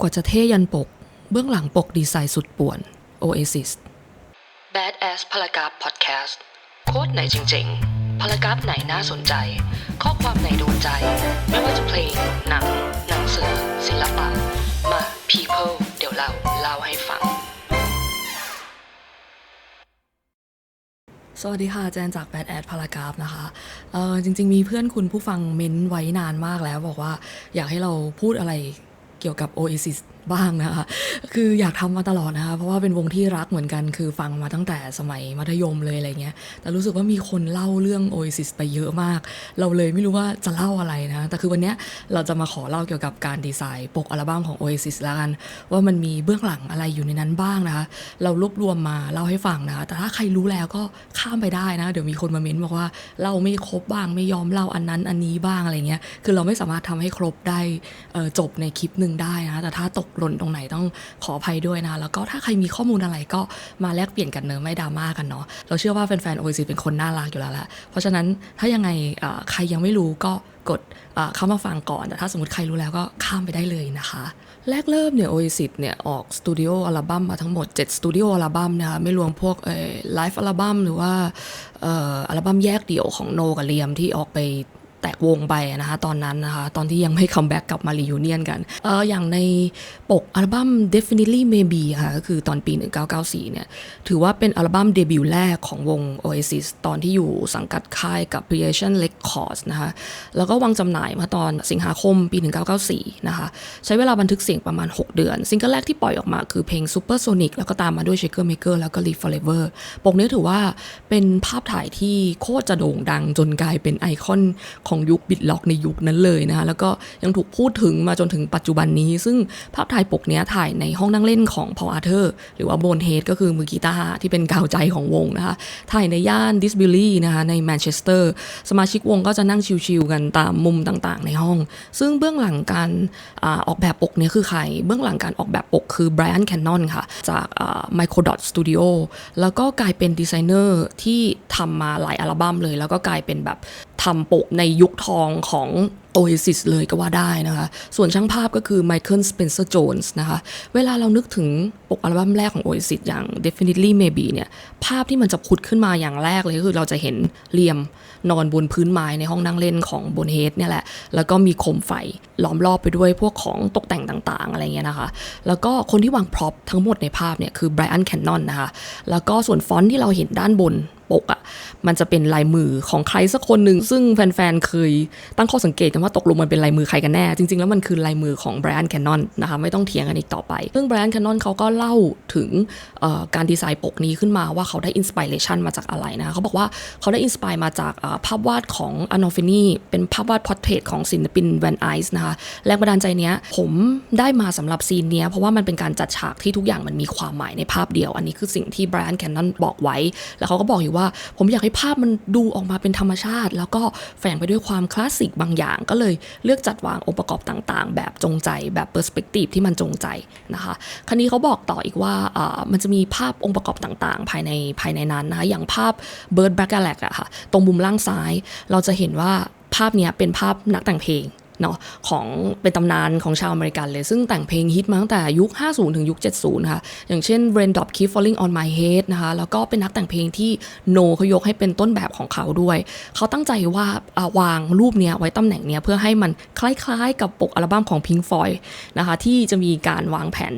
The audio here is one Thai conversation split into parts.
กว่าจะเท่ยันปก เบื้องหลังปกดีไซน์สุดป่วน Oasis Badass พลากราฟพอดแคสต์โค้ดไหนจริงๆพลากราฟไหนน่าสนใจ ข้อความไหนโดนใจ ไม่ว่าจะเพลง หนัง หนังสือ ศิลปะ มา people เดี๋ยวเราเล่าให้ฟัง สวัสดีค่ะ แจนจาก Bad Ad พารากราฟนะคะ เออจริง ๆ มีเพื่อนคุณผู้ฟังเม้นไว้นานมากแล้วบอกว่าอยากให้เราพูดอะไร เกี่ยวกับ Oasis บ้างนะคะ คืออยากทำมาตลอดนะคะ เพราะว่าเป็นวงที่รักเหมือนกัน คือฟังมาตั้งแต่สมัยมัธยมเลยอะไรเงี้ย แต่รู้สึกว่ามีคนเล่าเรื่อง Oasis ไปเยอะมาก เราเลยไม่รู้ว่าจะเล่าอะไรนะ แต่คือวันนี้เราจะมาขอเล่าเกี่ยวกับการดีไซน์ปกอัลบั้มของ Oasis แล้วกัน ว่ามันมีเบื้องหลังอะไรอยู่ในนั้นบ้างนะคะ เรารวบรวมมาเล่าให้ฟังนะคะ แต่ถ้าใครรู้แล้วก็ข้ามไปได้นะ เดี๋ยวมีคนมาเม้นบอกว่าเล่าไม่ครบบ้าง ไม่ยอมเล่าอันนั้นอันนี้บ้างอะไรเงี้ย คือเราไม่สามารถทำให้ครบได้จบในคลิปหนึ่งได้นะ แต่ถ้าตกหล่นตรงไหนต้องขออภัยด้วยนะ แล้วก็ถ้าใครมีข้อมูลอะไรก็มาแลกเปลี่ยนกันเนอะไม่ดราม่ากันเนาะเราเชื่อว่าแฟนๆโอซิเป็นคนน่ารักอยู่แล้วแหละเพราะฉะนั้นถ้ายังไงใครยังไม่รู้ก็กดเข้ามาฟังก่อน แต่ถ้าสมมติใครรู้แล้วก็ข้ามไปได้เลยนะคะ แรกเริ่มเนี่ย Oasis เนี่ยออกสตูดิโออัลบั้มมาทั้งหมด 7 สตูดิโออัลบั้มนะคะไม่รวมพวกไลฟ์อัลบั้มหรือว่าอัลบั้มแยกเดี่ยวของโนกับเลียมที่ออกไป แตกวงไปนะคะตอนนั้นนะคะตอนที่ยังไม่คัมแบ็กกลับมารียูเนียนกันเอออย่างในปกอัลบั้ม Definitely Maybe ค่ะก็คือตอนปี 1994 เนี่ย ถือว่าเป็นอัลบั้มเดบิวต์แรกของวง Oasis ตอนที่อยู่สังกัดค่ายกับ Creation Records นะคะแล้วก็วางจำหน่ายมาตอนสิงหาคมปี 1994 นะคะใช้เวลาบันทึกเสียงประมาณ 6 เดือน ซิงเกิลแรกที่ปล่อยออกมาคือเพลง Super Sonic แล้วก็ตามมาด้วย Shaker Maker แล้วก็ Live Forever ปกนี้ถือว่าเป็นภาพถ่ายที่โคตรจะโด่งดังจนกลายเป็นไอคอนของยุคบิดล็อกในยุคนั้นเลยนะคะแล้วก็ยังถูกพูดถึงมาจนถึงปัจจุบันนี้ ซึ่งภาพถ่ายปกเนี้ยถ่ายในห้องนั่งเล่นของพออาร์เธอร์หรือว่าโบนเฮดก็คือมือกีตาร์ที่เป็นกาวใจของวงนะคะถ่ายในย่านดิสบิลลี่นะคะในแมนเชสเตอร์สมาชิกวงก็จะนั่งชิลๆกันตามมุมต่างๆ ในห้อง ซึ่งเบื้องหลังการอออกแบบปกเนี้ยคือใคร เบื้องหลังการออกแบบปกคือไบรอันแคนนอนค่ะ จาก Microdot Studio แล้วก็กลายเป็นดีไซเนอร์ที่ทำมาหลายอัลบั้มเลย แล้วก็กลายเป็นแบบ ทำปกในยุคทองของ Oasis เลยก็ว่าได้นะคะ ส่วนช่างภาพก็คือ Michael Spencer Jones นะคะ เวลาเรานึกถึงปกอัลบั้มแรกของ Oasis อย่าง Definitely Maybe เนี่ย ภาพที่มันจะพุดขึ้นมาอย่างแรกเลยก็คือเราจะเห็นเลียมนอนบนพื้นไม้ในห้องนั่งเล่นของบนเฮดเนี่ยแหละ แล้วก็มีโคมไฟล้อมรอบไปด้วยพวกของตกแต่งต่างๆ อะไรเงี้ยนะคะ แล้วก็คนที่วางพร็อพทั้งหมดในภาพเนี่ยคือ Brian Cannon นะคะ แล้วก็ส่วนฟอนต์ที่เราเห็นด้านบน ปกอะ่ะมันจะเป็นลายมือของใครสักคนหนึ่งซึ่งแฟนๆเคยตั้งข้อสังเกตกันว่าตกลงมันเป็นลายมือใครกันแน่ จริง ๆ แล้วมันคือลายมือของ Brian Cannon นนะคะไม่ต้องเถียงกันอีกต่อไป ซึ่ง Brian Cannon เขาก็เล่าถึงการดีไซน์ปกนี้ขึ้นมาว่าเขาได้อินสปิเรชันมาจากอะไรนะคะเขาบอกว่าเขาได้อินสปายมาจากภาพวาดของอ n น l ฟินีเป็นภาพวาดพอร์เทรตของศิลปินแวนไอส์นะคะแรงบันดาลใจเนี้ยผมได้มาสำหรับซีนเนี้ยเพราะว่ามันเป็นการจัดฉากที่ทุกอย่างมันมีความหมายในภาพเดียว อันนี้คือสิ่งที่ Brian Cannon บอกไว้ แล้วเขาก็บอกอยู่ว่าผมอยากให้ภาพมันดูออกมาเป็นธรรมชาติ แล้วก็แฝงไปด้วยความคลาสสิกบางอย่าง ก็เลยเลือกจัดวางองค์ประกอบต่างๆ แบบจงใจแบบเปอร์สเปกทีฟที่มันจงใจนะคะคันนี้เขาบอกต่ออีกว่ามันจะมีภาพองค์ประกอบต่างๆ ภายในภายในนั้นนะคะอย่างภาพ Bird Black Galax อะค่ะตรงมุมล่างซ้าย เราจะเห็นว่าภาพนี้เป็นภาพนักแต่งเพลง เนาะของเป็นตำนานของชาวอเมริกันเลย ซึ่งแต่งเพลงฮิตมาตั้งแต่ยุค 50 ถึงยุค 70 ค่ะ อย่างเช่น Raindrop Keep Falling on My Head นะคะ แล้วก็เป็นนักแต่งเพลงที่โนเขายกให้เป็นต้นแบบของเขาด้วย เขาตั้งใจว่าวางรูปเนี้ยไว้ตำแหน่งเนี้ยเพื่อให้มันคล้ายๆ กับปกอัลบั้มของ Pink Floyd นะคะที่จะมีการวางแผ่น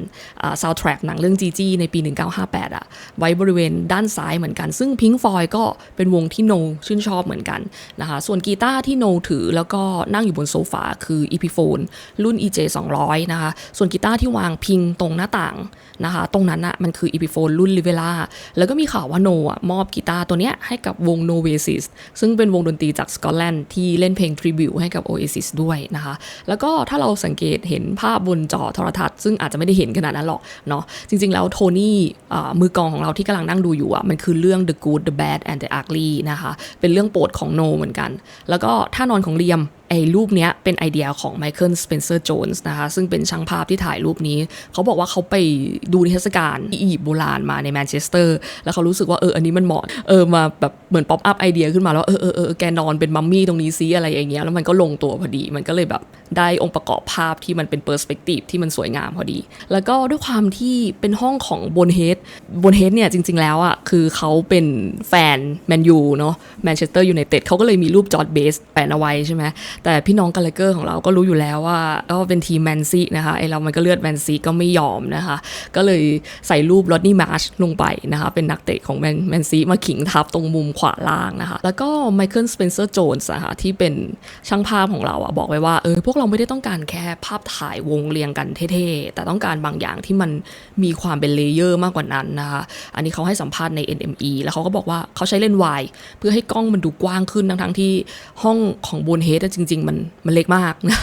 ซาวด์แทร็กหนังเรื่องจีจีในปี 1958อะไว้บริเวณด้านซ้ายเหมือนกัน ซึ่ง Pink Floyd ก็เป็นวงที่โนชื่นชอบเหมือนกันนะคะส่วนกีตาร์ที่โนถือแล้วก็นั่งอยู่บนโซฟาคือ Epiphone รุ่น EJ 200นะคะ ส่วนกีตาร์ที่วางพิงตรงหน้าต่างนะคะ ตรงนั้นอะมันคือ Epiphone รุ่น Rivera แล้วก็มีข่าวว่าโนอะมอบกีตาร์ตัวเนี้ยให้กับวง Novasis ซึ่งเป็นวงดนตรีจากสกอตแลนด์ที่เล่นเพลงทริบิวให้กับ Oasis ด้วยนะคะ แล้วก็ถ้าเราสังเกตเห็นภาพบนจอโทรทัศน์ซึ่งอาจจะไม่ได้เห็นขนาดนั้นหรอกเนาะ จริง ๆ แล้วโทนี่มือกองของเราที่กำลังนั่งดูอยู่อะมันคือเรื่อง The Good The Bad and the Ugly นะคะ เป็นเรื่องโปรดของโนเหมือนกัน แล้วก็ท่านอนของเลียมไอ้รูปเนี้ยเป็นไอเดียของ Michael Spencer Jones นะคะซึ่งเป็นช่างภาพที่ถ่ายรูปนี้ เขาบอกว่าเขาไปดูนิทรรศการอียิปต์โบราณมาในแมนเชสเตอร์แล้วเขารู้สึกว่าเอออันนี้มันเหมาะเออมาแบบเหมือนป๊อปอัพไอเดียขึ้นมาแล้วเออเออเออแกนอนเป็นมัมมี่ตรงนี้ซิอะไรอย่างเงี้ยแล้วมันก็ลงตัวพอดีมันก็เลยแบบได้องค์ประกอบภาพที่มันเป็นเปอร์สเปกทีฟที่มันสวยงามพอดี แล้วก็ด้วยความที่เป็นห้องของบนเฮดบนเฮดเนี่ยจริง ๆ แล้วอะคือเขาเป็นแฟนแมนยูเนาะแมนเชสเตอร์ยูไนเต็ดเขาก็เลยมีรูปจอร์ดเบสแปะเอาไว้ใช่ไหมแต่พี่น้องกาลเกอร์ของเราก็รู้อยู่แล้วว่าก็เป็นทีมแมนซีนะคะไอเรามันก็เลือดแมนซีก็ไม่ยอมนะคะ ก็เลยใส่รูปลอดนี่มาร์ชลงไปนะคะ เป็นนักเตะของแมนแมนซีมาขิงทับตรงมุมขวาล่างนะคะ แล้วก็ไมเคิลสเปนเซอร์โจนส์นะคะที่เป็นช่างภาพของเราอะบอกไว้ว่าเออพวกเราไม่ได้ต้องการแค่ภาพถ่ายวงเรียงกันเท่ๆ แต่ต้องการบางอย่างที่มันมีความเป็นเลเยอร์มากกว่านั้นนะคะ อันนี้เขาให้สัมภาษณ์ใน NME แล้วเขาก็บอกว่าเขาใช้เลนส์วายเพื่อให้กล้องมันดูกว้างขึ้นทั้งๆที่ห้องของบนเฮดจริง ๆ มันมันเล็กมากนะ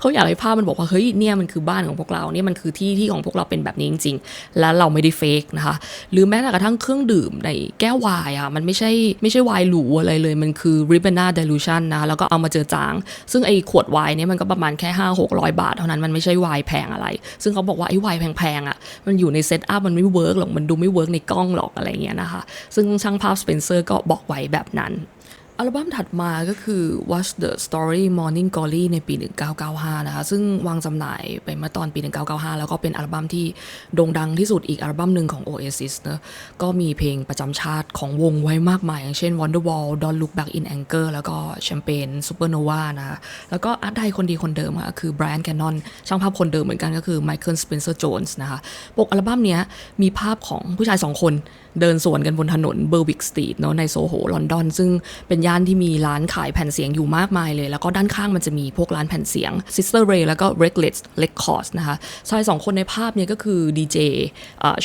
เขาอยากให้ภาพมันบอกว่าเฮ้ยเนี่ยมันคือบ้านของพวกเราเนี่ยมันคือที่ที่ของพวกเราเป็นแบบนี้จริง ๆ และเราไม่ได้เฟกนะคะ หรือแม้แต่กระทั่งเครื่องดื่มในแก้ววายอะมันไม่ใช่ไม่ใช่ไวน์หรูอะไรเลย มันคือ Ribena Dilution นะคะแล้วก็เอามาเจอจาง ซึ่งไอ้ขวดไวน์เนี่ยมันก็ประมาณแค่5 600บาทเท่านั้นมันไม่ใช่ไวน์แพงอะไร ซึ่งเขาบอกว่าไอ้ไวน์แพงๆอะมันอยู่ในเซตอัพมันไม่เวิร์กหรอกมันดูไม่เวิร์กในกล้องหรอกอะไรเงี้ยนะคะ ซึ่งช่างภาพสเปนเซอร์ก็บอกไว้แบบนั้น อัลบั้มถัดมาก็คือ Watch the Story Morning Glory ในปี 1995 นะคะ ซึ่งวางจำหน่ายไปเมื่อตอนปี 1995 แล้วก็เป็นอัลบั้มที่โด่งดังที่สุดอีกอัลบั้มหนึ่งของ Oasis เนอะก็มีเพลงประจำชาติของวงไว้มากมาย อย่างเช่น Wonderwall Don't Look Back in Anger แล้วก็ Champagne Supernova นะคะแล้วก็อาร์ตไดคนดีคนเดิมอะคือ Brian Cannon ช่างภาพคนเดิมเหมือนกันก็คือ Michael Spencer Jones นะคะ ปกอัลบั้มเนี้ยมีภาพของผู้ชายสองคน เดินสวนกันบนถนนเบอร์วิกสตรีทเนาะในโซโหลอนดอน ซึ่งเป็นย่านที่มีร้านขายแผ่นเสียงอยู่มากมายเลย แล้วก็ด้านข้างมันจะมีพวกร้านแผ่นเสียง Sister Ray แล้วก็ Reckless Records นะคะชายสองคนในภาพเนี่ยก็คือดีเจ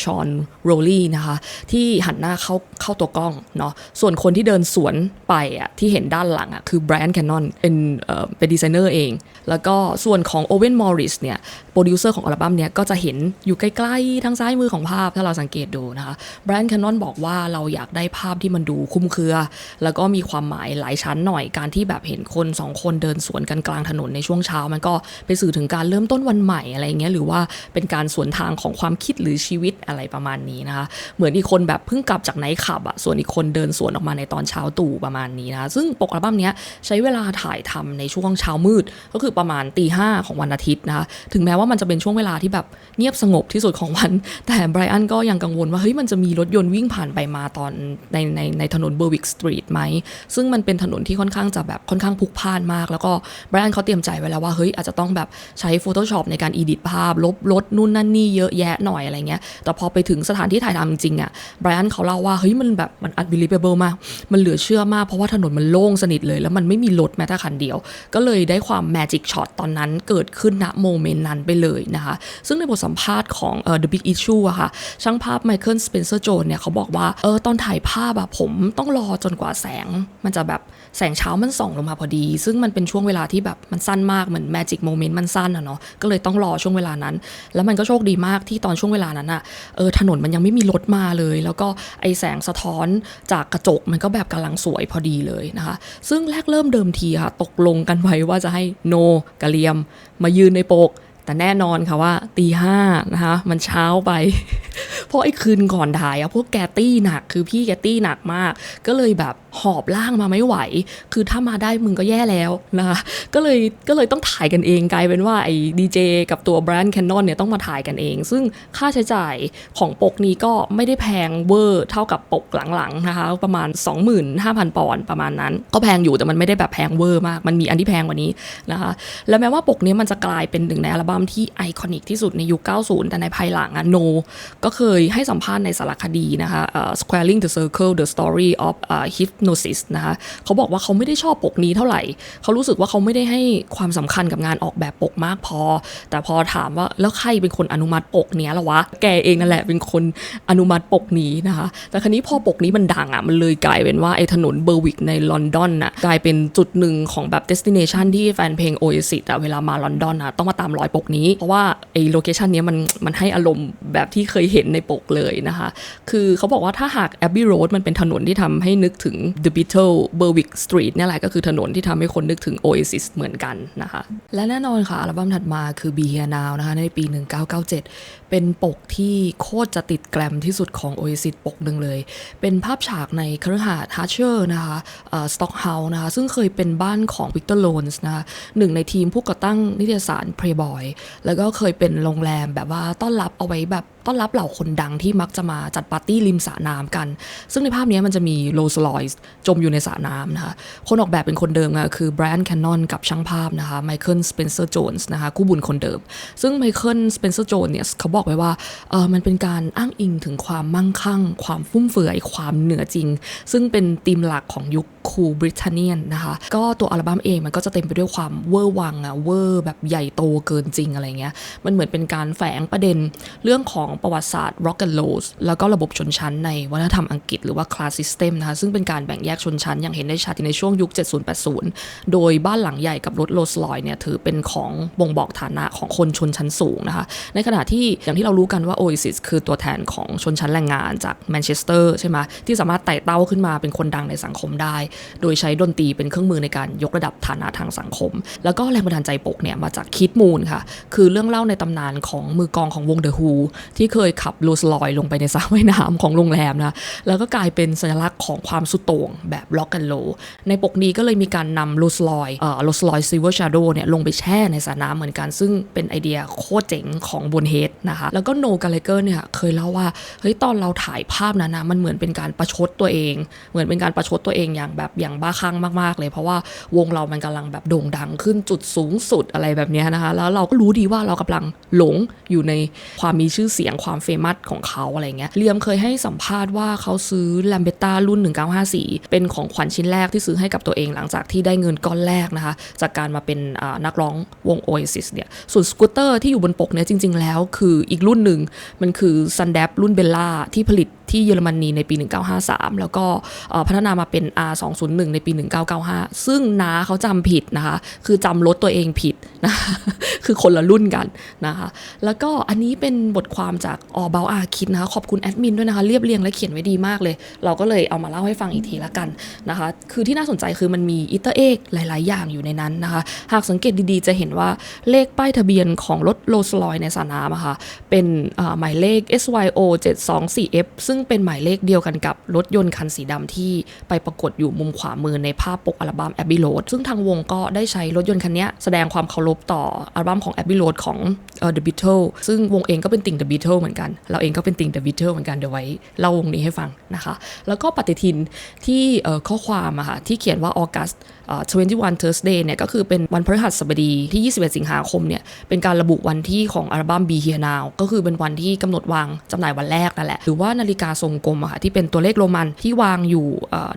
ชอนโรลลี่นะคะที่หันหน้าเข้าเข้าตัวกล้องเนาะส่วนคนที่เดินสวนไปอะที่เห็นด้านหลังอะคือ Brian Cannon เป็นเออเป็นดีไซเนอร์เอง แล้วก็ส่วนของ Owen Morris เนี่ยโปรดิวเซอร์ของอัลบั้มเนี่ยก็จะเห็นอยู่ใกล้ๆทางซ้ายมือของภาพถ้าเราสังเกตดูนะคะแบรนด์ Brian Cannon บอกว่าเราอยากได้ภาพที่มันดูคุ้มเครือ แล้วก็มีความหมายหลายชั้นหน่อยการที่แบบเห็นคนสองคนเดินสวนกันกลางถนนในช่วงเช้า มันก็ไปสื่อถึงการเริ่มต้นวันใหม่อะไรเงี้ยหรือว่าเป็นการสวนทางของความคิดหรือชีวิตอะไรประมาณนี้นะคะ เหมือนอีกคนแบบเพิ่งกลับจากไนท์คลับอะส่วนอีกคนเดินสวนออกมาในตอนเช้าตู่ประมาณนี้นะคะซึ่งปกอัลบั้มนี้ใช้เวลาถ่ายทำในช่วงเช้ามืด ก็คือประมาณตีห้าของวันอาทิตย์นะคะถึงแม้ว่ามันจะเป็นช่วงเวลาที่แบบเงียบสงบที่สุดของวัน แต่ไบรอันก็ยังกังวลว่าเฮ้ยมันจะมีรถยนต์วิ่งผ่านไปมาตอนในในในถนนเบอร์วิกสตรีทไหม ซึ่งมันเป็นถนนที่ค่อนข้างจะแบบค่อนข้างพลุกพล่านมาก แล้วก็ไบรอันเขาเตรียมใจไว้แล้วว่า เฮ้ย อาจจะต้องแบบใช้ Photoshop ในการอีดิทภาพ ลบลดนู่นนั่นนี่เยอะแยะหน่อยอะไรเงี้ย แต่พอไปถึงสถานที่ถ่ายทำจริงอะไบรอันเขาเล่าว่า เฮ้ย มันแบบมัน unbelievable มาก มันเหลือเชื่อมาก เพราะว่าถนนมันโล่งสนิทเลย แล้วมันไม่มีรถแม้แต่คันเดียว ก็เลยได้ความ magic shot ตอนนั้นเกิดขึ้นณโมเมนต์นั้นไปเลยนะคะ ซึ่งในบทสัมภาษณ์ของเอ่อ The Big Issue อะค่ะช่างภาพ Michael Spencer Jones เนี่ยเขาบอกว่าเออตอนถ่ายภาพอะผมต้องรอจนกว่าแสง มันจะแบบแสงเช้ามันส่องลงมาพอดี ซึ่งมันเป็นช่วงเวลาที่แบบมันสั้นมากเหมือน magic moment มันสั้นอะเนาะก็เลยต้องรอช่วงเวลานั้น แล้วมันก็โชคดีมากที่ตอนช่วงเวลานั้นอะเออถนนมันยังไม่มีรถมาเลย แล้วก็ไอแสงสะท้อนจากกระจกมันก็แบบกำลังสวยพอดีเลยนะคะ ซึ่งแรกเริ่มเดิมทีค่ะตกลงกันไว้ว่าจะให้โนกะเลียม มายืนในปก แต่แน่นอนค่ะว่าตีห้านะคะมันเช้าไป เพราะไอ้คืนก่อนถ่ายอะพวกแกตี้หนักคือพี่แกตี้หนักมาก ก็เลยแบบ หอบล่างมาไม่ไหว คือถ้ามาได้มึงก็แย่แล้วนะคะก็เลยก็เลยต้องถ่ายกันเองกลายเป็นว่าไอ้ดีเจกับตัวแบรนด์แคนนอนเนี่ยต้องมาถ่ายกันเอง ซึ่งค่าใช้จ่ายของปกนี้ก็ไม่ได้แพงเวอร์เท่ากับปกหลังๆนะคะประมาณ 25,000 ปอนด์ประมาณนั้น ก็แพงอยู่แต่มันไม่ได้แบบแพงเวอร์มาก มันมีอันที่แพงกว่านี้นะคะแล้วแม้ว่าปกนี้มันจะกลายเป็นหนึ่งในอัลบั้มที่ไอคอนิกที่สุดในยุค 90 แต่ในภายหลังอะโน ก็เคยให้สัมภาษณ์ในสารคดีนะคะเอ่อ Squaring the Circle the Story of uh, Hypnosis นะคะเขาบอกว่าเขาไม่ได้ชอบปกนี้เท่าไหร่ เขารู้สึกว่าเขาไม่ได้ให้ความสำคัญกับงานออกแบบปกมากพอ แต่พอถามว่าแล้วใครเป็นคนอนุมัติปกเนี้ยละวะ แกเองนั่นแหละเป็นคนอนุมัติปกนี้นะคะ แต่ครั้นี้พอปกนี้มันดังอะ มันเลยกลายเป็นว่าไอ้ถนนเบอร์วิกในลอนดอนน่ะกลายเป็นจุดหนึ่งของแบบ destination ที่แฟนเพลง Oasis อะเวลามาลอนดอนอะต้องมาตามรอยปกนี้ เพราะว่าไอ้โลเคชันเนี้ยมันมันให้อารมณ์แบบที่เคยเห็นในปกเลยนะคะ คือเขาบอกว่าถ้าหาก Abbey Road มันเป็นถนนที่ทำให้นึกถึง The Beatles Berwick Street เนี่ยแหละก็คือถนนที่ทำให้คนนึกถึง Oasis เหมือนกันนะคะ และแน่นอนค่ะอัลบั้มถัดมาคือ Be Here Now นะคะในปี 1997 เป็นปกที่โคตรจะติดแกรมที่สุดของ Oasis ปกหนึ่งเลย เป็นภาพฉากในคฤหาสน์ฮัชเชอร์นะคะสต็อกเฮาส์นะคะ ซึ่งเคยเป็นบ้านของวิกเตอร์โลนส์นะคะหนึ่งในทีมผู้ก่อตั้งนิตยสาร Playboy แล้วก็เคยเป็นโรงแรมแบบว่าต้อนรับเอาไว้แบบต้อนรับเหล่าคนดังที่มักจะมาจัดปาร์ตี้ริมสระน้ำกัน ซึ่งในภาพนี้มันจะมีโรลส์รอยส์จมอยู่ในสระน้ำนะคะ คนออกแบบเป็นคนเดิมอะคือแบรนด์แคนนอนกับช่างภาพนะคะไมเคิลสเปนเซอร์โจนส์นะคะคู่บุญคนเดิม ซึ่งไมเคิลสเปนเซอร์โจนเนี่ยเขาบอกอกไว้ว่าเออมันเป็นการอ้างอิงถึงความมั่งคั่ง ความฟุ่มเฟือย ความเหนือจริง ซึ่งเป็นธีมหลักของยุคคูบริทเนียนนะคะ ก็ตัวอัลบั้มเองมันก็จะเต็มไปด้วยความเวอร์วังอะเวอร์แบบใหญ่โตเกินจริงอะไรเงี้ย มันเหมือนเป็นการแฝงประเด็นเรื่องของประวัติศาสตร์ rock and roll แล้วก็ระบบชนชั้นในวัฒนธรรมอังกฤษหรือว่า class system นะคะ ซึ่งเป็นการแบ่งแยกชนชั้นอย่างเห็นได้ชัดในช่วงยุค 70-80 โดยบ้านหลังใหญ่กับรถโรลส์รอยเนี่ยถือเป็นของบ่งบอกฐานะของคนชนชั้นสูงนะคะ ในขณะที่อย่างที่เรารู้กันว่า Oasis คือตัวแทนของชนชั้นแรงงานจากแมนเชสเตอร์ใช่ไหมที่สามารถไต่เต้าขึ้นมาเป็นคนดังในสังคมได้ โดยใช้ดนตรีเป็นเครื่องมือในการยกระดับฐานะทางสังคม แล้วก็แรงบันดาลใจปกเนี่ยมาจากคิดมูลค่ะ คือเรื่องเล่าในตำนานของมือกองของวง The Who ที่เคยขับโรสลอยลงไปในสระว่ายน้ำของโรงแรมนะแล้วก็กลายเป็นสัญลักษณ์ของความสุดโต่งแบบล็อกกันโลในปกนี้ก็เลยมีการนำโรสลอยเอ่อโรสลอยซิลเวอร์ชาร์โดเนี่ยลงไปแช่ในสระน้ำเหมือนกัน ซึ่งเป็นไอเดียโคตรเจ๋งของบนเฮดนะคะแล้วก็โนกาเลเกอร์เนี่ยเคยเล่าว่าเฮ้ยตอนเราถ่ายภาพนั้นนะมันเหมือนเป็นการประชดตัวเอง เหมือนเป็นการประชดตัวเองอย่างแบบอย่างบ้าคลั่งมากๆ เลย เพราะว่าวงเรามันกำลังแบบโด่งดังขึ้นจุดสูงสุดอะไรแบบนี้นะคะ แล้วเราก็รู้ดีว่าเรากำลังหลงอยู่ในความมีชื่อเสียงความเฟมัสของเขาอะไรเงี้ยเลียมเคยให้สัมภาษณ์ว่าเขาซื้อแลมเบต้ารุ่น 1954 เป็นของขวัญชิ้นแรกที่ซื้อให้กับตัวเองหลังจากที่ได้เงินก้อนแรกนะคะ จากการมาเป็นนักร้องวง Oasis เนี่ยส่วนสกูตเตอร์ที่อยู่บนปกเนี่ยจริง ๆ แล้วคืออีกรุ่นหนึ่งมันคือ s u n d a p รุ่นเบลล่าที่ผลิต ที่เยอรมนีในปี 1953 แล้วก็พัฒนามาเป็น R201 ในปี 1995 ซึ่งน้าเขาจำผิดนะคะ คือจำรถตัวเองผิดนะคะคือคนละรุ่นกันนะคะ แล้วก็อันนี้เป็นบทความจากออเบลอาคิดนะคะ ขอบคุณแอดมินด้วยนะคะ เรียบเรียงและเขียนไว้ดีมากเลย เราก็เลยเอามาเล่าให้ฟังอีกทีละกันนะคะ คือที่น่าสนใจคือมันมีอิตเตอร์เอกหลาย ๆ อย่างอยู่ในนั้นนะคะ หากสังเกตดี ๆ จะเห็นว่าเลขป้ายทะเบียนของรถโรลส์รอยในสน้ำอะค่ะเป็นหมายเลข SYO 724F ซึ่งเป็นหมายเลขเดียวกันกับรถยนต์คันสีดำที่ไปปรากฏอยู่มุมขวามือในภาพปกอัลบั้ม Abbey Road ซึ่งทางวงก็ได้ใช้รถยนต์คันนี้แสดงความเคารพต่ออัลบั้มของ Abbey Road ของ The Beatles ซึ่งวงเองก็เป็นติ่ง The Beatles เหมือนกัน เราเองก็เป็นติ่ง The Beatles เหมือนกันเดี๋ยวไว้เล่าวงนี้ให้ฟังนะคะ แล้วก็ปฏิทินที่ข้อความอะค่ะที่เขียนว่า August 21 Thursday เนี่ยก็คือเป็นวันพฤหัสบดีที่ 21 สิงหาคมเนี่ยเป็นการระบุวันที่ของอัลบั้ม Be Here Now ก็คือเป็นวันที่กำหนดวางจำหน่ายวันแรกนั่นแหละหรือว่านาฬิกาทรงกลมอะค่ะที่เป็นตัวเลขโรมันที่วางอยู่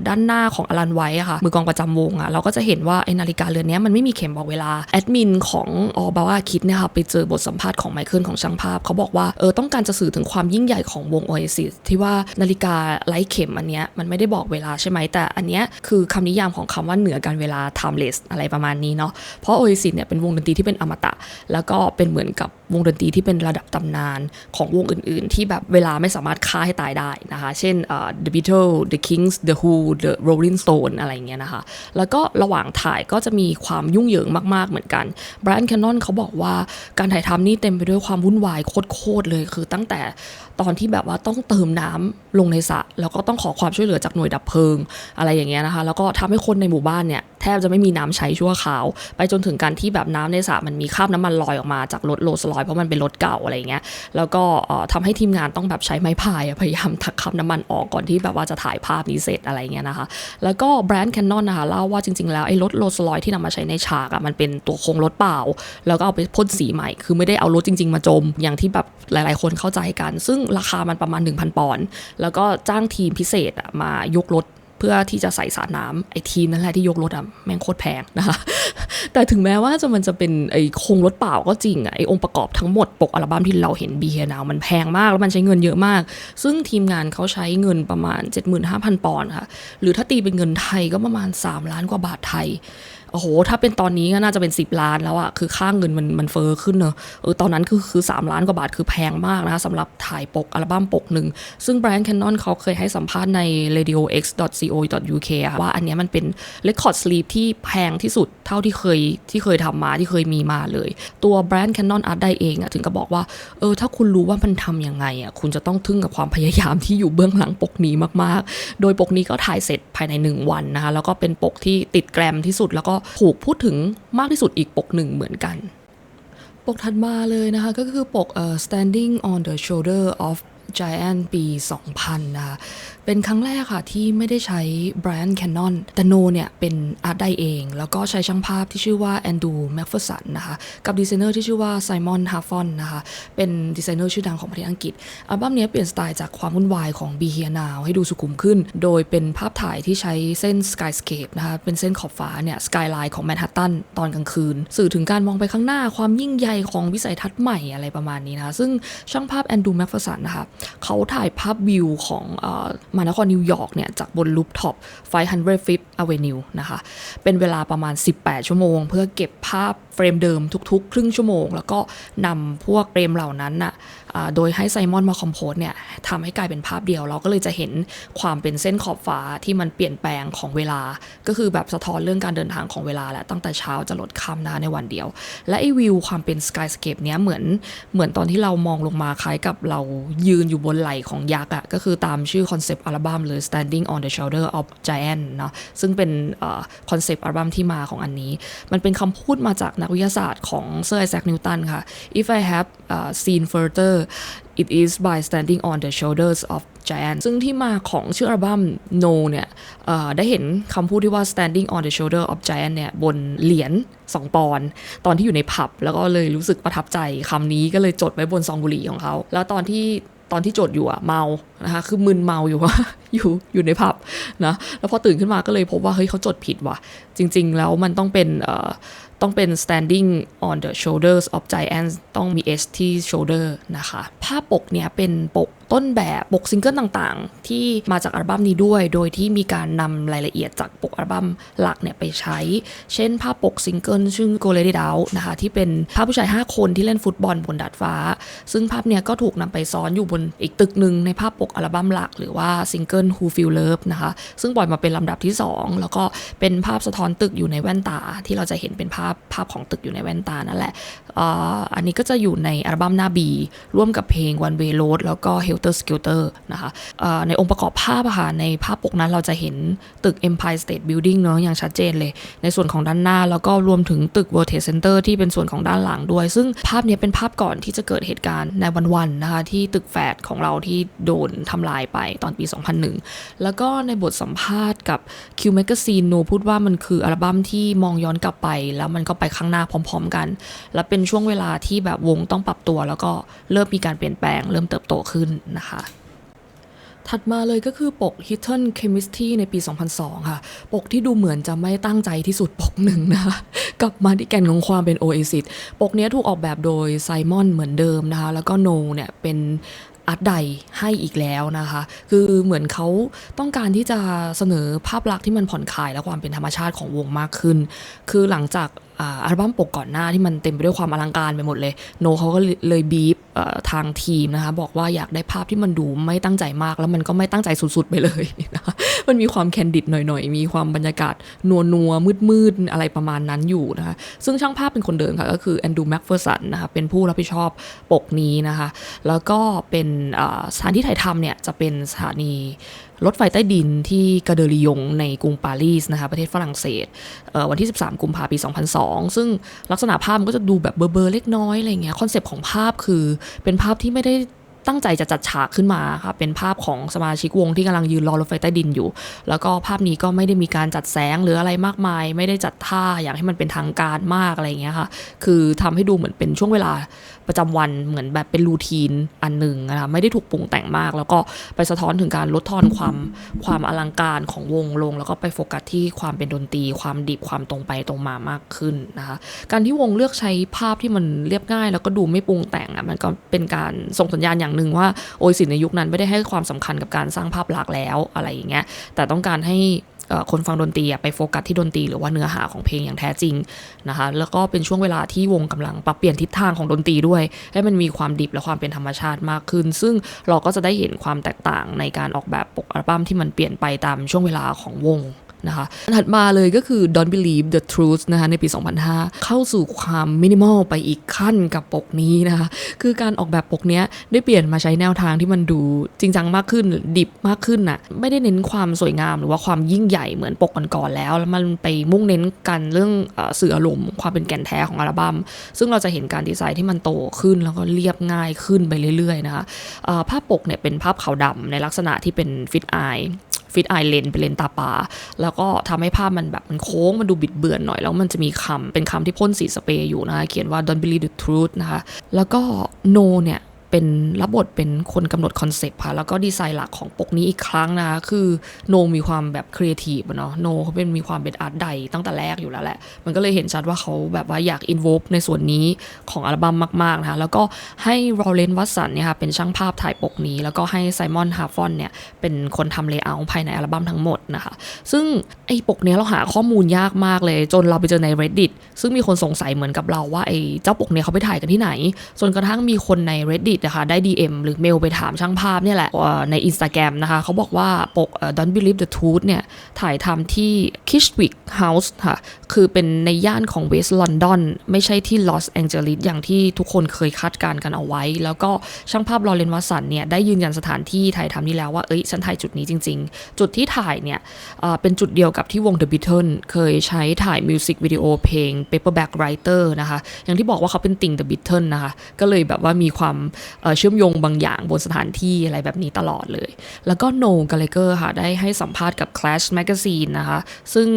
ด้านหน้าของอลันไว้อะค่ะมือกองประจำวงอะเราก็จะเห็นว่าไอนาฬิกาเรือนนี้มันไม่มีเข็มบอกเวลาแอดมินของออบาวาคิดเนี่ยค่ะไปเจอบทสัมภาษณ์ของไมเคิลของช่างภาพ เขาบอกว่าเออต้องการจะสื่อถึงความยิ่งใหญ่ของวง Oasis ที่ว่านาฬิกาไร้เข็มอันเนี้ยมันไม่ได้บอกเวลาใช่ไหมแต่อันเนี้ยคือคำนิยามของคำว่าเหนือการเวลา timeless อะไรประมาณนี้เนาะเพราะ Oasis เนี่ยเป็นวงดนตรีที่เป็นอมตะ แล้วก็เป็นเหมือนกับวงดนตรีที่เป็นระดับตำนานของวงอื่น ๆ ที่แบบเวลาไม่สามารถฆ่าให้ตายได้นะคะ เช่นเอ่อ The Beatles The Kings The Who The Rolling Stone อะไรเงี้ยนะคะ แล้วก็ระหว่างถ่ายก็จะมีความยุ่งเหยิงมาก ๆ เหมือนกัน b r i a n Cannon เขาบอกว่าการถ่ายทำนี่เต็มไปด้วยความวุ่นวายโคตร ๆ เลย คือตั้งแต่ตอนที่แบบว่าต้องเติมน้ำลงในสระแล้วก็ต้องขอความช่วยเหลือจากหน่วยดับเพลิงอะไรอย่างเงี้ยนะคะ แล้วก็ทำให้คนในหมู่บ้านเนี่ย แทบจะไม่มีน้ำใช้ชั่วคราว ไปจนถึงการที่แบบน้ำในสระมันมีคราบน้ำมันลอยออกมาจากรถโรลส์รอยเพราะมันเป็นรถเก่าอะไรเงี้ยแล้วก็เอ่อทำให้ทีมงานต้องแบบใช้ไม้พายพยายามทักคราบน้ำมันออกก่อนที่แบบว่าจะถ่ายภาพนี้เสร็จอะไรเงี้ยนะคะแล้วก็แบรนด์แคนนอนนะคะเล่าว่าจริงๆแล้วไอ้รถโรลส์รอยที่นำมาใช้ในฉากอะมันเป็นตัวโครงรถเปล่า แล้วก็เอาไปพ่นสีใหม่ คือไม่ได้เอารถจริง ๆ มาจม อย่างที่แบบหลายๆ คนเข้าใจกัน ซึ่งราคามันประมาณ 1,000 ปอนด์แล้วก็จ้างทีมพิเศษอะมายกรถ เพื่อที่จะใส่สารน้ำไอ้ทีมนั่นแหละที่ยกรถอะแม่งโคตรแพงนะคะแต่ถึงแม้ว่าจะมันจะเป็นไอ้โครงรถเปล่าก็จริงอะไอ้องค์ประกอบทั้งหมดปกอัลบั้มที่เราเห็นบีเฮนาวมันแพงมากแล้วมันใช้เงินเยอะมาก ซึ่งทีมงานเขาใช้เงินประมาณ 75,000 ปอนด์ค่ะ หรือถ้าตีเป็นเงินไทยก็ประมาณ 3 ล้านกว่าบาทไทย โอ้โห ถ้าเป็นตอนนี้ก็น่าจะเป็น 10 ล้านแล้วอะคือค่าเงินมันมันเฟอ้อขึ้นเนอะเออตอนนั้นคือคือ 3 ล้านกว่าบาทคือแพงมากนะคะสำหรับถ่ายปกอัลบั้มปกหนึ่ง ซึ่งแบรนด์ Canon เขาเคยให้สัมภาษณ์ใน radiox.co.uk ว่าอันนี้มันเป็น record sleeve ที่แพงที่สุดเท่าที่เคยที่เคยทำมาที่เคยมีมาเลย ตัวแบรนด์ Canon Art ได้เองอะถึงก็บอกว่าเออถ้าคุณรู้ว่ามันทำยังไงอะคุณจะต้องทึ่งกับความพยายามที่อยู่เบื้องหลังปกนี้มากๆ โดยปกนี้ก็ถ่ายเสร็จภายใน 1 วันนะคะแล้วก็เป็นปกที่ติดแกรมที่สุดแล้วก็ถูกพูดถึงมากที่สุดอีกปกหนึ่งเหมือนกัน ปกถัดมาเลยนะคะ ก็คือปก uh, standing on the shoulder of Giant ปี 2000 นะคะเป็นครั้งแรกค่ะที่ไม่ได้ใช้แบรนด์ Canon แต่โนเนี่ยเป็นอาร์ตไดเอง แล้วก็ใช้ช่างภาพที่ชื่อว่าแอนดูแมฟเฟอร์สันนะคะกับดีไซเนอร์ที่ชื่อว่าไซมอนฮาฟอนนะคะเป็นดีไซเนอร์ชื่อดังของประเทศอังกฤษ อัลบั้มนี้เปลี่ยนสไตล์จากความวุ่นวายของ Be Here Now ให้ดูสุขุมขึ้น โดยเป็นภาพถ่ายที่ใช้เส้น Skyscape นะคะเป็นเส้นขอบฟ้าเนี่ยสกายไลน์ของแมนฮัตตันตอนกลางคืน สื่อถึงการมองไปข้างหน้าความยิ่งใหญ่ของวิสัยทัศน์ใหม่อะไรประมาณนี้นะคะซึ่งช่างภาพแอนดูแมฟเฟอร์สันนะคะเขาถ่ายภาพวิวของอมานครนิวยอร์กเนี่ยจากบนลูปท็อป 500 Fifth Avenue นะคะ เป็นเวลาประมาณ 18 ชั่วโมง เพื่อเก็บภาพ เฟรมเดิมทุกๆ ครึ่งชั่วโมง แล้วก็นำพวกเฟรมเหล่านั้นน่ะโดยให้ไซมอนมาคอมโพสเนี่ยทำให้กลายเป็นภาพเดียว เราก็เลยจะเห็นความเป็นเส้นขอบฟ้าที่มันเปลี่ยนแปลงของเวลา ก็คือแบบสะท้อนเรื่องการเดินทางของเวลาแหละตั้งแต่เช้าจะลดค่ำนะในวันเดียว และไอวิวความเป็นสกายสเคปเนี้ยเหมือนเหมือนตอนที่เรามองลงมาคล้ายกับเรายืนอยู่บนไหล่ของยักษ์อะก็คือตามชื่อคอนเซปต์อัลบั้มเลย standing on the shoulder of giant เนาะซึ่งเป็นคอนเซปต์อัลบั้มที่มาของอันนี้ มันเป็นคำพูดมาจากนักวิทยาศาสตร์ของเซอร์ไอแซคนิวตันค่ะ if I have uh, seen further it is by standing on the shoulders of giant ซึ่งที่มาของชื่ออัลบั้ม No เนี่ยได้เห็นคำพูดที่ว่า standing on the shoulder of giant เนี่ยบนเหรียญ2ปอนด์ตอนที่อยู่ในผับ แล้วก็เลยรู้สึกประทับใจคำนี้ก็เลยจดไว้บนซองบุหรี่ของเขา แล้วตอนที่ตอนที่จดอยู่อะเมา นะคะคือมึนเมาอยู่ว่าอยู่อยู่ในผับนะแล้วพอตื่นขึ้นมาก็เลยพบว่าเฮ้ยเขาจดผิดว่ะ จริง ๆ แล้วมันต้องเป็นเอ่อต้องเป็น standing on the shoulders of giants ต้องมี s ที่ shoulder นะคะ ภาพปกเนี่ยเป็นปกต้นแบบปกซิงเกิลต่างๆ ที่มาจากอัลบั้มนี้ด้วย โดยที่มีการนำรายละเอียดจากปกอัลบั้มหลักเนี่ยไปใช้ เช่นภาพปกซิงเกิลชื่อ Go Let It Out นะคะ ที่เป็นภาพผู้ชาย 5 คนที่เล่นฟุตบอลบนดาดฟ้า ซึ่งภาพเนี่ยก็ถูกนำไปซ้อนอยู่บนอีกตึกหนึ่งในภาพปกอัลบั้มหลัก หรือว่าซิงเกิล Who Feel Love นะคะ ซึ่งปล่อยมาเป็นลำดับที่ 2 แล้วก็เป็นภาพสะท้อนตึกอยู่ในแว่นตา ที่เราจะเห็นเป็นภาพภาพของตึกอยู่ในแว่นตานั่นแหละอ,อันนี้ก็จะอยู่ในอัลบั้มหน้าบีร่วมกับเพลง One Way Road แล้วก็ Helter Skelter นะคะในองค์ประกอบภาพค่ะในภาพปกนั้นเราจะเห็นตึก Empire State Building เนาะอย่างชัดเจนเลย ในส่วนของด้านหน้า แล้วก็รวมถึงตึก World Trade Center ที่เป็นส่วนของด้านหลังด้วย ซึ่งภาพนี้เป็นภาพก่อนที่จะเกิดเหตุการณ์ในวันๆนะคะที่ตึกแฝดของเราที่โดนทำลายไปตอนปี 2001 แล้วก็ในบทสัมภาษณ์กับ Q Magazine โนพูดว่ามันคืออัลบั้มที่มองย้อนกลับไป แล้วมันก็ไปข้างหน้าพร้อม ๆ กัน และเป็นช่วงเวลาที่แบบวงต้องปรับตัว แล้วก็เริ่มมีการเปลี่ยนแปลง เริ่มเติบโตขึ้นนะคะถัดมาเลยก็คือปก Hidden Chemistry ในปี 2002 ค่ะ ปกที่ดูเหมือนจะไม่ตั้งใจที่สุดปกหนึ่งนะคะกลับมาที่แก่นของความเป็น Oasis ปกนี้ถูกออกแบบโดยไซมอนเหมือนเดิมนะคะ แล้วก็โนเนี่ยเป็น อาร์ตใดให้อีกแล้วนะคะ คือเหมือนเขาต้องการที่จะเสนอภาพลักษณ์ที่มันผ่อนคลายและความเป็นธรรมชาติของวงมากขึ้น คือหลังจากอัลบั้มปกก่อนหน้าที่มันเต็มไปด้วยความอลังการไปหมดเลย โนเขาก็เลยบีบทางทีมนะคะ บอกว่าอยากได้ภาพที่มันดูไม่ตั้งใจมากแล้วมันก็ไม่ตั้งใจสุดๆไปเลยนะคะ มันมีความแคนดิดหน่อยๆ มีความบรรยากาศนัวนัวมืดมืดๆอะไรประมาณนั้นอยู่นะคะซึ่งช่างภาพเป็นคนเดิมค่ะก็คือแอนดูแม็กเฟอร์สันนะคะเป็นผู้รับผิดชอบปกนี้นะคะแล้วก็เป็นสถานที่ถ่ายทำเนี่ยจะเป็นสถานีรถไฟใต้ดินที่กาเดอริยงในกรุงปารีสนะคะประเทศฝรั่งเศสวันที่ 13 กุมภาพันธ์ปี 2002 ซึ่งลักษณะภาพมันก็จะดูแบบเบลอๆเล็กน้อยอะไรเงี้ยคอนเซปต์ของภาพคือเป็นภาพที่ไม่ได้ ตั้งใจจะจัดฉากขึ้นมาค่ะเป็นภาพของสมาชิกวงที่กำลังยืนรอรถไฟใต้ดินอยู่ แล้วก็ภาพนี้ก็ไม่ได้มีการจัดแสงหรืออะไรมากมาย ไม่ได้จัดท่าอยากให้มันเป็นทางการมากอะไรเงี้ยค่ะ คือทำให้ดูเหมือนเป็นช่วงเวลา ประจำวันเหมือนแบบเป็นรูทีนอันหนึ่งนะคะไม่ได้ถูกปรุงแต่งมาก แล้วก็ไปสะท้อนถึงการลดทอนความความอลังการของวงลง แล้วก็ไปโฟกัสที่ความเป็นดนตรี ความดิบความตรงไปตรงมามากขึ้นนะคะการที่วงเลือกใช้ภาพที่มันเรียบง่าย แล้วก็ดูไม่ปรุงแต่งอะมันก็เป็นการส่งสัญญาณอย่างหนึ่งว่าโอซิสในยุคนั้นไม่ได้ให้ความสำคัญกับการสร้างภาพลักษณ์แล้วอะไรอย่างเงี้ยแต่ต้องการให้ คนฟังดนตรีไปโฟกัสที่ดนตรีหรือว่าเนื้อหาของเพลงอย่างแท้จริงนะคะแล้วก็เป็นช่วงเวลาที่วงกำลังปรับเปลี่ยนทิศทางของดนตรีด้วย ให้มันมีความดิบและความเป็นธรรมชาติมากขึ้น ซึ่งเราก็จะได้เห็นความแตกต่างในการออกแบบปกอัลบั้มที่มันเปลี่ยนไปตามช่วงเวลาของวง นะคะอันถัดมาเลยก็คือ Don't Believe the Truth นะคะในปี 2005 เข้าสู่ความมินิมอลไปอีกขั้นกับปกนี้นะคะคือการออกแบบปกเนี้ยได้เปลี่ยนมาใช้แนวทางที่มันดูจริงจังมากขึ้นดิบมากขึ้นน่ะไม่ได้เน้นความสวยงามหรือว่าความยิ่งใหญ่เหมือนปกก่อนๆแล้ว แล้วมันไปมุ่งเน้นกันเรื่องเอ่อสื่ออารมณ์ความเป็นแก่นแท้ของอัลบั้มซึ่งเราจะเห็นการดีไซน์ที่มันโตขึ้นแล้วก็เรียบง่ายขึ้นไปเรื่อยๆนะคะภาพปกเนี่ยเป็นภาพขาวดำในลักษณะที่เป็นฟิตไอ ฟิตไอเลนเป็นเลนตาปลาแล้วก็ทำให้ภาพมันแบบมันโค้งมันดูบิดเบือนหน่อย แล้วมันจะมีคำเป็นคำที่พ่นสีสเปรย์อยู่นะคะเขียนว่า don't believe the truth นะคะแล้วก็ no เนี่ย เป็นรับบทเป็นคนกำหนดคอนเซปต์ค่ะแล้วก็ดีไซน์หลักของปกนี้อีกครั้งนะคะคือโนมีความแบบครีเอทีฟเนาะโนเขาเป็นมีความเป็นอาร์ตไดตั้งแต่แรกอยู่แล้วแหละ มันก็เลยเห็นชัดว่าเขาแบบว่าอยากอิน o ว e ในส่วนนี้ของอัลบั้มมากๆนะคะแล้วก็ให้รอเลนวัตสันเนี่ยค่ะเป็นช่างภาพถ่ายปกนี้ แล้วก็ให้ไซมอนฮาร์ฟอนเนี่ยเป็นคนทำเลเยอร์ภายในอัลบั้มทั้งหมดนะคะ ซึ่งไอ้ปกเนี้ยเราหาข้อมูลยากมากเลย จนเราไปเจอใน reddit ซึ่งมีคนสงสัยเหมือนกับเราว่าไอ้เจ้าปกเนี้ยเขาไปถ่ายกันที่ไหนจนกระทั่งมีคนใน reddit นะคะได้ DM หรือเมลไปถามช่างภาพเนี่ยแหละว่าใน Instagram นะคะเขาบอกว่าปก Don't Believe the Truth เนี่ยถ่ายทำที่ Kishwick House ค่ะ คือเป็นในย่านของ West London ไม่ใช่ที่ Los Angeles อย่างที่ทุกคนเคยคาดการณ์กันเอาไว้ แล้วก็ช่างภาพลอเรนวัสันเนี่ยได้ยืนยันสถานที่ถ่ายทำนี้แล้วว่า เอ้ย ฉันถ่ายจุดนี้จริง ๆ จุดที่ถ่ายเนี่ยเอ่อเป็นจุดเดียวกับที่วง The Beatles เคยใช้ถ่ายมิวสิกวิดีโอเพลง Paperback Writer นะคะ อย่างที่บอกว่าเขาเป็นติ่ง The Beatles นะคะ ก็เลยแบบว่ามีความเชื่อมโยงบางอย่างบนสถานที่อะไรแบบนี้ตลอดเลย แล้วก็โนกาเลเกอร์ค่ะ ได้ให้สัมภาษณ์กับ Clash Magazine นะคะ ซึ่ง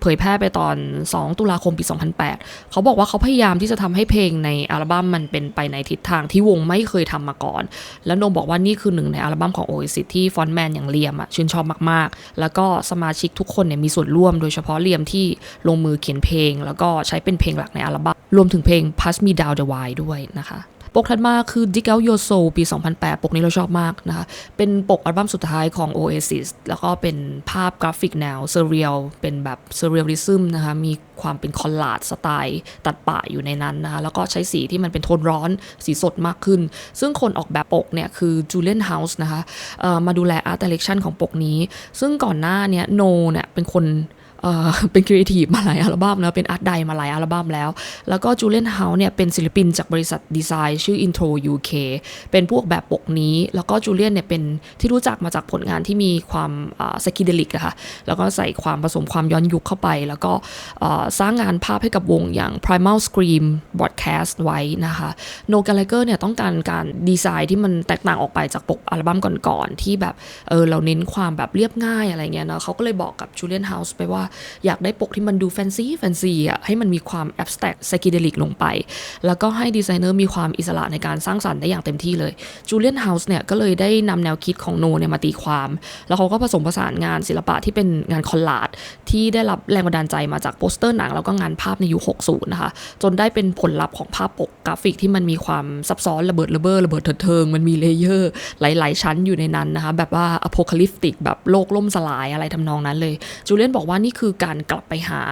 เผยแพร่ไปตอน 2 ตุลาคมปี 2008 เขาบอกว่าเขาพยายามที่จะทำให้เพลงในอัลบั้มมันเป็นไปในทิศทางที่วงไม่เคยทำมาก่อน แล้วโนบอกว่านี่คือหนึ่งในอัลบั้มของ Oasis ที่ฟอนแมนอย่างเลียมอะชื่นชอบมากๆ แล้วก็สมาชิกทุกคนเนี่ยมีส่วนร่วมโดยเฉพาะเลียมที่ลงมือเขียนเพลง แล้วก็ใช้เป็นเพลงหลักในอัลบั้ม รวมถึงเพลง Pass Me Down the Wine ด้วยนะคะ ปกถัดมาคือ Dig Out Your Soul ปี 2008 ปกนี้เราชอบมากนะคะ เป็นปกอัลบั้มสุดท้ายของ Oasis แล้วก็เป็นภาพกราฟิกแนว Surreal เป็นแบบ Surrealism นะคะ มีความเป็นคอลลาดสไตล์ตัดป่าอยู่ในนั้นนะคะ แล้วก็ใช้สีที่มันเป็นโทนร้อน สีสดมากขึ้น ซึ่งคนออกแบบปกเนี่ยคือ Julian House นะคะมาดูแล Art Direction ของปกนี้ ซึ่งก่อนหน้าเนี่ยโนเนี่ยเป็นคน เอ่อเป็นครีเอทีฟมาหลายอัลบั้มแล้วเป็นอาร์ตไดมาหลายอัลบั้มแล้ว แล้วก็จูเลียนเฮาส์เนี่ยเป็นศิลปินจากบริษัทดีไซน์ชื่อ Intro UK เป็นพวกแบบปกนี้ แล้วก็จูเลียนเนี่ยเป็นที่รู้จักมาจากผลงานที่มีความสกิเดลิกอะค่ะแล้วก็ใส่ความผสมความย้อนยุคเข้าไป แล้วก็สร้างงานภาพให้กับวงอย่าง Primal Scream Broadcast ไว้นะคะโนกาเลเกอร์เนี่ยต้องการการดีไซน์ที่มันแตกต่างออกไปจากปกอัลบั้มก่อนๆที่แบบเออเราเน้นความแบบเรียบง่ายอะไรเงี้ยเนาะเขาก็เลยบอกกับจูเลียนเฮาส์ไปว่าอยากได้ปกที่มันดูแฟนซีแฟนซีอะให้มันมีความแอบสแต็ก y ซ h เดลิกลงไป แล้วก็ให้ดีไซเนอร์มีความอิสระในการสร้างสรรค์ได้อย่างเต็มที่เลยจูเลียนเฮาส์เนี่ยก็เลยได้นำแนวคิดของโนเนี่ยมาตีความ แล้วเขาก็ผสมผสานงานศิลปะที่เป็นงานคอลลาดที่ได้รับแรงบันดาลใจมาจากโปสเตอร์หนังแล้วก็งานภาพในยุค 60 นะคะ จนได้เป็นผลลัพธ์ของภาพปกกราฟิกที่มันมีความซับซ้อนระเบิดระเบ้อระเบิดเถิดเทิง มันมีเลเยอร์หลาย ๆ ชั้นอยู่ในนั้นนะคะ แบบว่าอโพคาลิปติกแบบโลกล่มสลายอะไรทำนองนั้นเลยจูเลียนบอกว่านี่คือการกลับไปหา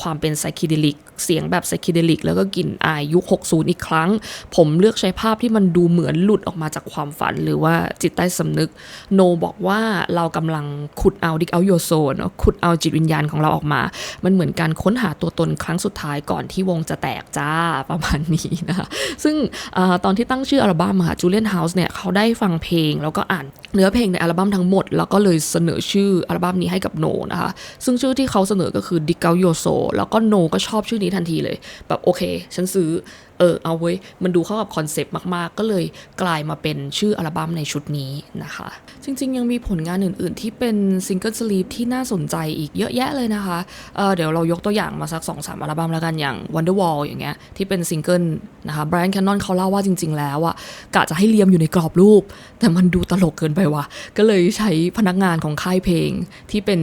ความเป็นไซคิเดลิกเสียงแบบไซคิเดลิกแล้วก็กลิ่นอายยุค 60 อีกครั้ง ผมเลือกใช้ภาพที่มันดูเหมือนหลุดออกมาจากความฝันหรือว่าจิตใต้สำนึก โนบอกว่าเรากำลังขุดเอาดิกเอาโยโซนขุดเอาจิตวิญญาณของเราออกมา มันเหมือนการค้นหาตัวตนครั้งสุดท้ายก่อนที่วงจะแตกจ้าประมาณนี้นะคะซึ่งอตอนที่ตั้งชื่ออัลบั้มค่ะจูเลียนเฮาส์เนี่ยเขาได้ฟังเพลงแล้วก็อ่านเนื้อเพลงในอัลบั้มทั้งหมด แล้วก็เลยเสนอชื่ออัลบั้มนี้ให้กับโนนะคะซึ่งชื่อที่เขาเสนอก็คือดิกาโยโซแล้วก็โนก็ชอบชื่อนี้ทันทีเลย แบบโอเค ฉันซื้อ เออ เอาเว้ย มันดูเข้ากับคอนเซปต์มาก ๆ ก็เลยกลายมาเป็นชื่ออัลบั้มในชุดนี้นะคะ จริงๆ ยังมีผลงานอื่นๆ ที่เป็นซิงเกิลสลีปที่น่าสนใจอีกเยอะแยะเลยนะคะเเดี๋ยวเรายกตัวอย่างมาสัก2อสอัลบั้มแล้วกันอย่าง Wonderwall อย่างเงี้ยที่เป็นซิงเกิลนะคะ Brian Cannon เขาเล่าว่าจริง ๆ แล้วอะกะจะให้เลียมอยู่ในกรอบรูป แต่มันดูตลกเกินไปว่ะ ก็เลยใช้พนักงานของค่ายเพลงที่เป็น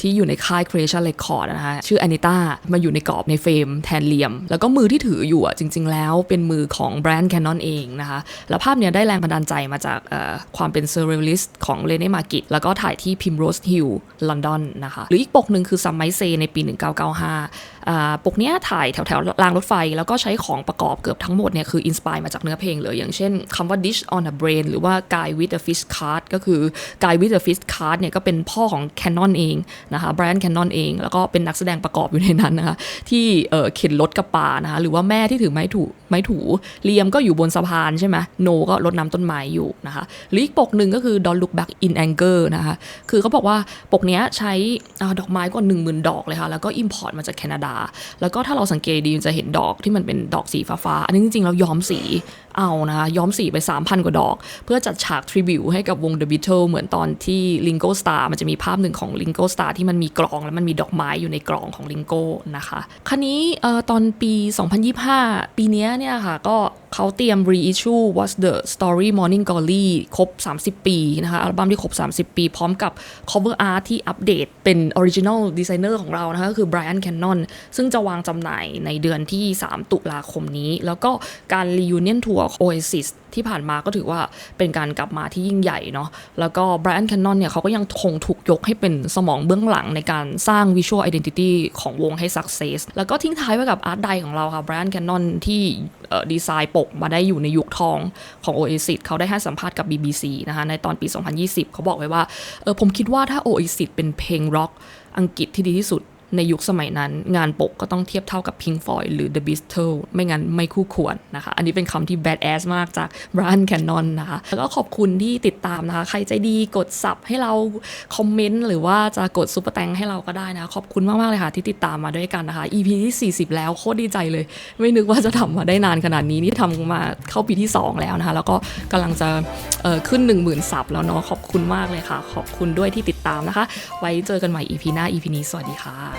ที่อยู่ในค่าย Creation Record นะคะชื่อ Anita มาอยู่ในกรอบในเฟรมแทนเลียม แล้วก็มือที่ถืออยู่อะจริง ๆ แล้วเป็นมือของแบรนด์ Canon เองนะคะแล้วภาพเนี้ยได้แรงบันดาลใจมาจากความเป็น East ของเลเน่มากิแล้วก็ถ่ายที่พิมโรสฮิลล์ลอนดอนนะคะ หรืออีกปกหนึ่งคือซัมไมเซในปี 1995อ่าปกเนี้ยถ่ายแถวแถวๆรางรถไฟ แล้วก็ใช้ของประกอบเกือบทั้งหมดเนี่ยคืออินสปายมาจากเนื้อเพลงเลย อย่างเช่นคำว่า dish on a brain หรือว่า guy with a fish card ก็คือ guy with a fish card เนี่ยก็เป็นพ่อของ Canon เองนะคะแบรนด์ Canon เอง แล้วก็เป็นนักแสดงประกอบอยู่ในนั้นนะคะที่เอ่อเข็นรถกับป่านะคะหรือว่าแม่ที่ถือไม้ถูไม้ถูเลียมก็อยู่บนสะพานใช่ไหมโนก็รดน้ำต้นไม้อยู่นะคะหรืออีกปกหนึ่งก็คือ Don't Look Back in Anger นะคะคือเขาบอกว่าปกเนี้ยใช้อดอกไม้กว่า1 0,000 ดอกเลยค่ะแล้วก็อิมพอร์ตมาจากแคนาดาแล้วก็ถ้าเราสังเกตดีจะเห็นดอกที่มันเป็นดอกสีฟ้าๆอันนี้จริงๆเราย้อมสี เอานะคะย้อมสีไป 3,000 กว่าดอก เพื่อจัดฉากทริบิวให้กับวง The Beatles เหมือนตอนที่ Ringo Star มันจะมีภาพหนึ่งของ Ringo Star ที่มันมีกลองแล้วมันมีดอกไม้อยู่ในกลองของ Ringo นะคะคันนี้เอ่อตอนปี 2025 ปีนี้เนี่ยค่ะก็เขาเตรียม reissue What's the Story Morning Glory ครบ 30 ปีนะคะอัลบั้มที่ครบ 30 ปี พร้อมกับ cover art ที่อัปเดตเป็น original designer ของเรานะคะก็คือ Brian Cannon ซึ่งจะวางจำหน่ายในเดือนที่ 3 ตุลาคมนี้ แล้วก็การ reunion tour ของ Oasis ที่ผ่านมาก็ถือว่าเป็นการกลับมาที่ยิ่งใหญ่เนาะแล้วก็ Brian Cannon เนี่ยเขาก็ยังคงถูกยกให้เป็นสมองเบื้องหลังในการสร้าง visual identity ของวงให้ success แล้วก็ทิ้งท้ายไว้กับอาร์ตไดของเราค่ะ Brian Cannon ที่ดีไซน์ปกมาได้อยู่ในยุคทองของ Oasis เขาได้ให้สัมภาษณ์กับ BBC นะคะในตอนปี 2020 เขาบอกไว้ว่าเออผมคิดว่าถ้า Oasis เป็นเพลงร็อกอังกฤษที่ดีที่สุด ในยุคสมัยนั้น งานปกก็ต้องเทียบเท่ากับ Pink Floyd หรือ The Beatles ไม่งั้นไม่คู่ควรนะคะ อันนี้เป็นคำที่ bad ass มากจาก Brian Cannon นะคะ แล้วก็ขอบคุณที่ติดตามนะคะ ใครใจดีกดสับให้เราคอมเมนต์หรือว่าจะกดซุปเปอร์แตงให้เราก็ได้นะ ขอบคุณมาก ๆ เลยค่ะ ที่ติดตามมาด้วยกันนะคะ EP ที่ 40 แล้วโคตรดีใจเลย ไม่นึกว่าจะทำมาได้นานขนาดนี้นี่ทำมาเข้าปีที่ 2 แล้วนะคะ แล้วก็กำลังจะขึ้น 10,000ซับแล้วเนาะขอบคุณมากเลยค่ะ ขอบคุณด้วยที่ติดตามนะคะ ไว้เจอกันใหม่ EP หน้า EP นี้สวัสดีค่ะ